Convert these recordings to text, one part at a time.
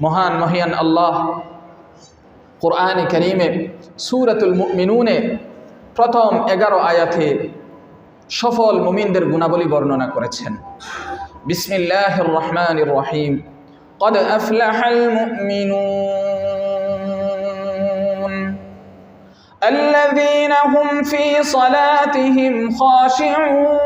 মহান মহিয়ান আল্লাহ কোরআন করিমে সুরাতুল মিনুনে প্রথম এগারো আয়াতে সফল মুমিনদের গুণাবলী বর্ণনা করেছেন বিসমিল্লাহ রহমান রহিম قد أفلح المؤمنون الذين هم في صلاتهم خاشعون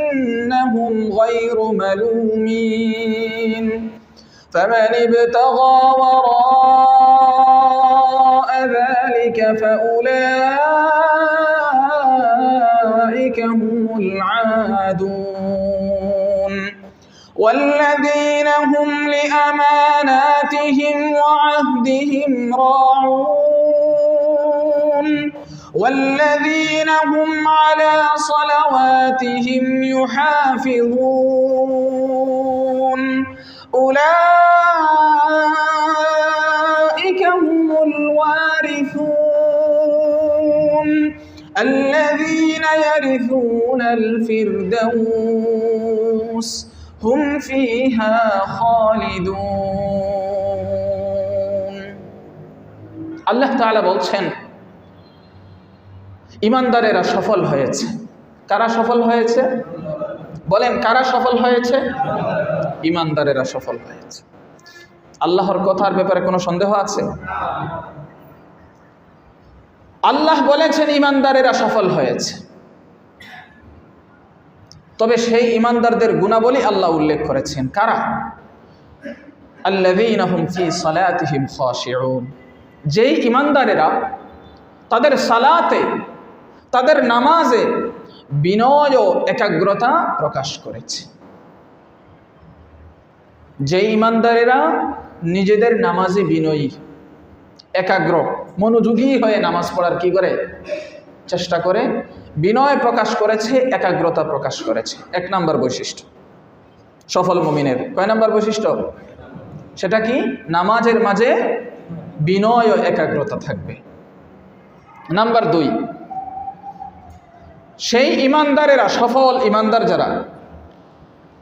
غير ملومين. فمن ابتغى وراء ذلك فأولئك هم العادون. والذين هم لأماناتهم وعهدهم راعون. والذين هم على صلواتهم يحافظون أولئك هم الوارثون الذين يرثون الفردوس هم فيها خالدون আল্লাহ তাআলা বলছেন ইমানদারেরা সফল হয়েছে। কারা সফল হয়েছে? বলেন, কারা সফল হয়েছে? ইমানদারেরা সফল হয়েছে। আল্লাহর কথার ব্যাপারে কোনো সন্দেহ আছে? আল্লাহ বলেছেন, ইমানদারেরা সফল হয়েছে। তবে সেই ইমানদারদের গুণাবলী আল্লাহ উল্লেখ করেছেন। কারা? যেই ইমানদারেরা তাদের সালাতে তাদের নামাজে বিনয় ও একাগ্রতা প্রকাশ করেছে। যে ইমানদারেরা নিজেদের নামাজে বিনয়ী, একাগ্র, মনোযোগী হয়ে নামাজ পড়ার কি করে? চেষ্টা করে। বিনয় প্রকাশ করেছে, একাগ্রতা প্রকাশ করেছে। এক নাম্বার বৈশিষ্ট্য। সফল মুমিনের কয় নাম্বার বৈশিষ্ট্য? সেটা কি? নামাজের মাঝে বিনয় ও একাগ্রতা থাকবে। নাম্বার দুই সেই ইমানদারেরা, সফল ইমানদার যারা,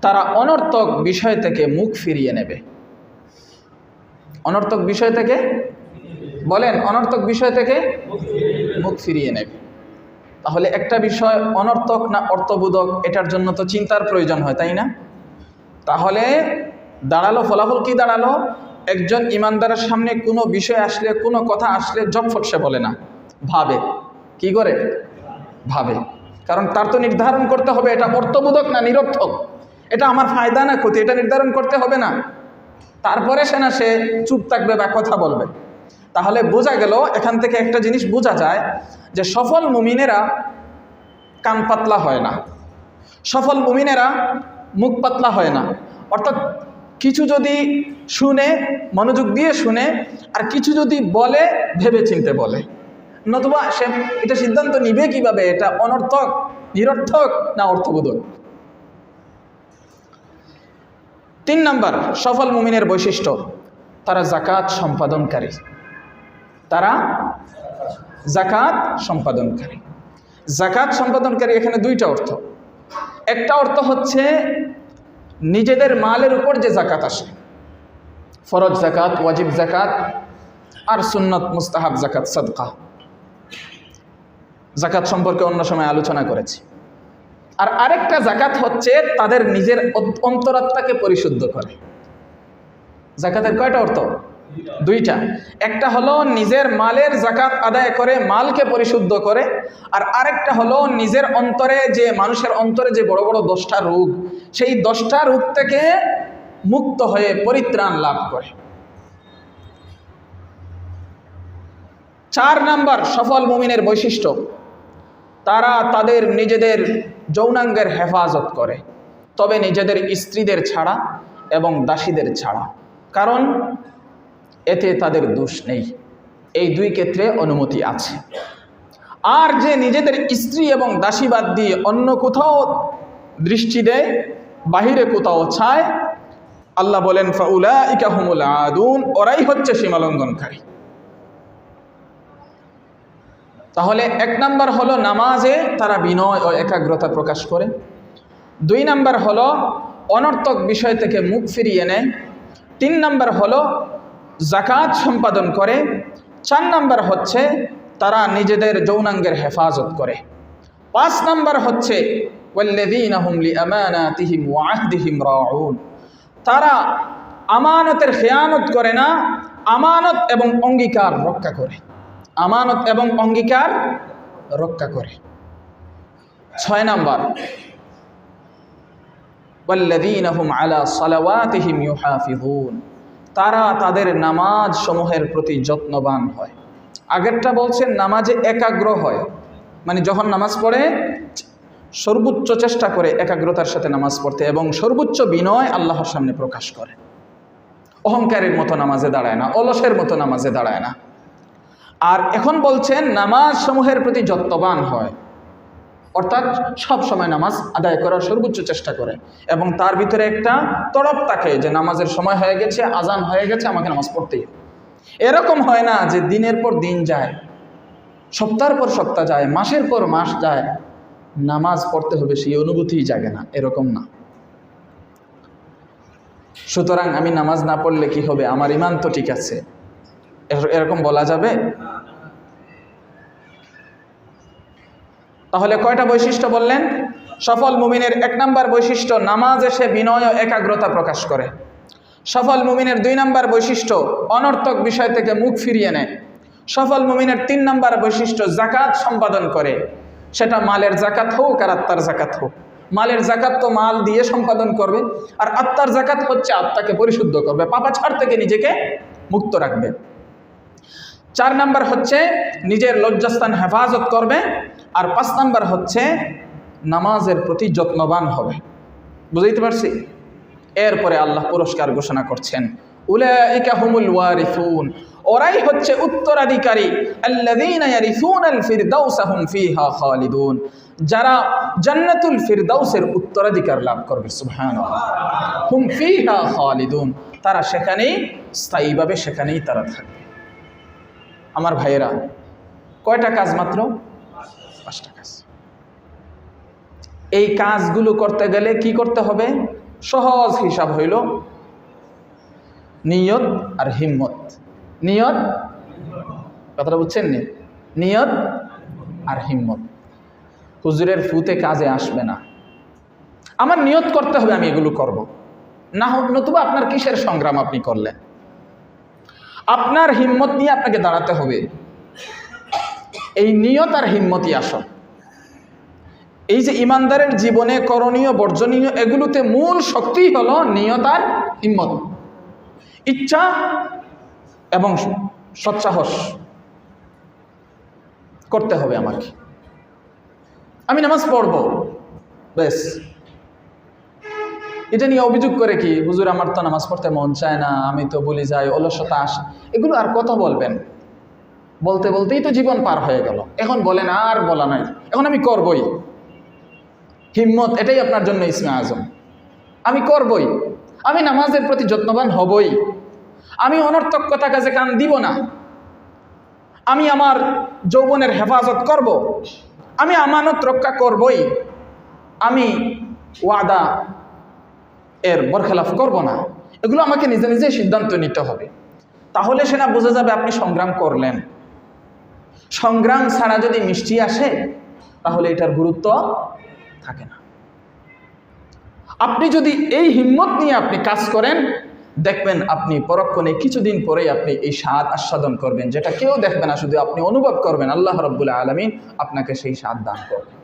তারা অনর্থক বিষয় থেকে মুখ ফিরিয়ে নেবে। অনর্থক বিষয় থেকে? বলেন, অনর্থক বিষয় থেকে মুখ ফিরিয়ে নেবে। তাহলে একটা বিষয় অনর্থক না অর্থবোধক, এটার জন্য তো চিন্তার প্রয়োজন হয়, তাই না? তাহলে দাঁড়াল, ফলাফল কি দাঁড়াল? একজন ইমানদারের সামনে কোনো বিষয় আসলে, কোনো কথা আসলে জটফট সে বলে না। ভাবে। কি করে? ভাবে। কারণ তার তো নির্ধারণ করতে হবে, এটা অর্থবোধক না নিরর্থক? এটা আমার ফায়দা না ক্ষতি, এটা নির্ধারণ করতে হবে না। তারপরে সে না সে চুপ থাকবে বা কথা বলবে। তাহলে বোঝা গেল, এখান থেকে একটা জিনিস বোঝা যায় যে সফল মুমিনেরা কান পাতলা হয় না। সফল মুমিনেরা মুখ পাতলা হয় না। অর্থাৎ কিছু যদি শুনে, মনোযোগ দিয়ে শুনে, আর কিছু যদি বলে ভেবে চিনতে বলে। নতুবা সে এটা সিদ্ধান্ত নিবে কীভাবে? এটা অনর্থক, নিরর্থক না অর্থবোধক? তিন নম্বর, সফল মুমিনের বৈশিষ্ট্য, তারা জাকাত সম্পাদনকারী। তারা জাকাত সম্পাদনকারী। জাকাত সম্পাদনকারী এখানে দুইটা অর্থ। একটা অর্থ হচ্ছে নিজেদের মালের উপর যে জাকাত আসে, ফরজ জাকাত ওয়াজিব জাকাত আর সুন্নত, মুস্তাহাব জাকাত সদকা। জাকাত সম্পর্কে অন্য সময় আলোচনা করেছি। আর আরেকটা জাকাত হচ্ছে তাদের নিজের অন্তরাত্মাকে পরিশুদ্ধ করে। জাকাতের কয়টা অর্থ? দুইটা। একটা হলো নিজের মালের জাকাত আদায় করে, মালকে পরিশুদ্ধ করে, আর আরেকটা হলো নিজের অন্তরে যে, মানুষের অন্তরে যে বড় বড় দশটা রোগ, সেই দশটা রোগ থেকে মুক্ত হয়ে পরিত্রাণ লাভ করে। চার নাম্বার সফল মুমিনের বৈশিষ্ট্য। তারা তাদের নিজেদের যৌনাঙ্গের হেফাজত করে। তবে নিজেদের স্ত্রীদের ছাড়া এবং দাসীদের ছাড়া। কারণ এতে তাদের দোষ নেই। এই দুই ক্ষেত্রে অনুমতি আছে। আর যে নিজেদের স্ত্রী এবং দাসীবাদ দিয়ে অন্য কোথাও দৃষ্টি দেয়, বাহিরে কোথাও ছায় আল্লাহ বলেন ফাউলা ইকাহুমুল আদুন ওরাই হচ্ছে সীমালঙ্ঘনকারী। তাহলে এক নাম্বার হলো নামাজে তারা বিনয় ও একাগ্রতা প্রকাশ করে। দুই নাম্বার হলো অনর্থক বিষয় থেকে মুখ ফিরিয়ে নেয়। তিন নাম্বার হলো জাকাত সম্পাদন করে। চার নাম্বার হচ্ছে তারা নিজেদের যৌনাঙ্গের হেফাজত করে। পাঁচ নাম্বার হচ্ছে তারা আমানতের খেয়ানত করে না, আমানত এবং অঙ্গীকার রক্ষা করে। আমানত এবং অঙ্গীকার রক্ষা করে। ছয় নাম্বার তারা তাদের নামাজ সমূহের প্রতি যত্নবান হয়। আগেরটা বলছেন নামাজে একাগ্র হয় মানে যখন নামাজ পড়ে, সর্বোচ্চ চেষ্টা করে একাগ্রতার সাথে নামাজ পড়তে এবং সর্বোচ্চ বিনয় আল্লাহর সামনে প্রকাশ করে। অহংকারের মতো নামাজে দাঁড়ায় না, অলসের মতো নামাজে দাঁড়ায় না। আর এখন বলছেন নামাজ সমূহের প্রতি যত্নবান হয়। অর্থাৎ সব সময় নামাজ আদায় করার সর্বোচ্চ চেষ্টা করে। এবং তার ভিতরে একটা তড়প থাকে যে, নামাজের সময় হয়ে গেছে, আজান হয়ে গেছে, আমাকে নামাজ পড়তেই এরকম হয় না যে, দিনের পর দিন যায়, সপ্তাহের পর সপ্তাহ যায়, মাসের পর মাস যায়, নামাজ পড়তে হবে সেই অনুভূতিই জাগে না, এরকম না। সুতরাং আমি নামাজ না পড়লে কি হবে? আমার ইমান তো ঠিক আছে। এরকম বলা যাবে? তাহলে কয়টা বৈশিষ্ট্য বললেন? সফল মুমিনের এক নাম্বার বৈশিষ্ট্য, নামাজ এসে বিনয় ও একাগ্রতা প্রকাশ করে। সফল মুমিনের দুই নাম্বার বৈশিষ্ট্য, অনর্থক বিষয় থেকে মুখ ফিরিয়ে নেয়। সফল মুমিনের তিন নাম্বার বৈশিষ্ট্য, জাকাত সম্পাদন করে। সেটা মালের জাকাত হোক আর আত্মার জাকাত হোক। মালের জাকাত তো মাল দিয়ে সম্পাদন করবে, আর আত্মার জাকাত হচ্ছে আত্মাকে পরিশুদ্ধ করবে পাপাছাড় থেকে নিজেকে মুক্ত রাখবে। চার নাম্বার হচ্ছে নিজের লজ্জাস্থান হেফাজত করবে, আর পাঁচ নাম্বার হচ্ছে নামাজের প্রতি যত্নবান হবে। বুঝাইতে পারছি? এরপরে আল্লাহ পুরস্কার ঘোষণা করছেন, উলাইকা হুমুল ওয়ারিসুন। ওরাই হচ্ছে উত্তরাধিকারী। আল্লাযীনা ইয়ারিসুনাল ফিরদাউসা হুম ফিহা খালিদুন। যারা জান্নাতুল ফিরদাউসের উত্তরাধিকার লাভ করবে, সুবহানাল্লাহ। হুম ফিহা খালিদুন। তারা সেখানেই, স্থায়ীভাবে সেখানেই তারা থাকবে। আমার ভাইয়েরা, কয়টা কাজ মাত্র? পাঁচটা কাজ। এই কাজগুলো করতে গেলে কি করতে হবে? সহজ হিসাব হইল নিয়ত আর হিম্মত। নিয়ত, কথাটা বুঝছেন নি? নিয়ত আর হিম্মত। হুজুরের ফুতে কাজে আসবে না। আমার নিয়ত করতে হবে আমি এগুলো করব। না নতুবা আপনার কিসের সংগ্রাম আপনি করলেন? আপনার হিম্মত নিয়ে আপনাকে দাঁড়াতে হবে। এই নিয়ত আর হিম্মতই আসল। এই যে ইমানদারের জীবনে করণীয়, বর্জনীয়, এগুলোতে মূল শক্তি হলো নিয়ত আর হিম্মত। ইচ্ছা এবং সৎসাহস করতে হবে আমাকে। আমি নামাজ পড়ব। বেশ এটা নিয়ে অভিযোগ করে কি, হুজুর, আমার তো নামাজ পড়তে মন চায় না, আমি তো বলি যাই, অলসতা আস। এগুলো আর কথা বলবেন। বলতে বলতেই তো জীবন পার হয়ে গেল। এখন বলেন, আর বলা নাই। এখন আমি করবই। হিম্মত, এটাই আপনার জন্য ইসমে আজম। আমি করবই। আমি নামাজের প্রতি যত্নবান হবই। আমি অনর্থক কথা কাজে কান দিব না। আমি আমার যৌবনের হেফাজত করব। আমি আমানত রক্ষা করবই। আমি ওয়াদা এর বরখেলাফ করব না। এগুলো আমাকে নিজে নিজে সিদ্ধান্ত নিতে হবে। তাহলে সেটা বোঝা যাবে আপনি সংগ্রাম করলেন। সংগ্রাম ছাড়া যদি মিষ্টি আসে, তাহলে এটার গুরুত্ব থাকে না। আপনি যদি এই হিম্মত নিয়ে আপনি কাজ করেন, দেখবেন আপনি পরক্ষণে কিছুদিন পরেই আপনি এই স্বাদ আস্বাদন করবেন, যেটা কেউ দেখবে না, শুধু আপনি অনুভব করবেন, আল্লাহ রব্বুল আলমিন আপনাকে সেই স্বাদ দান করবেন।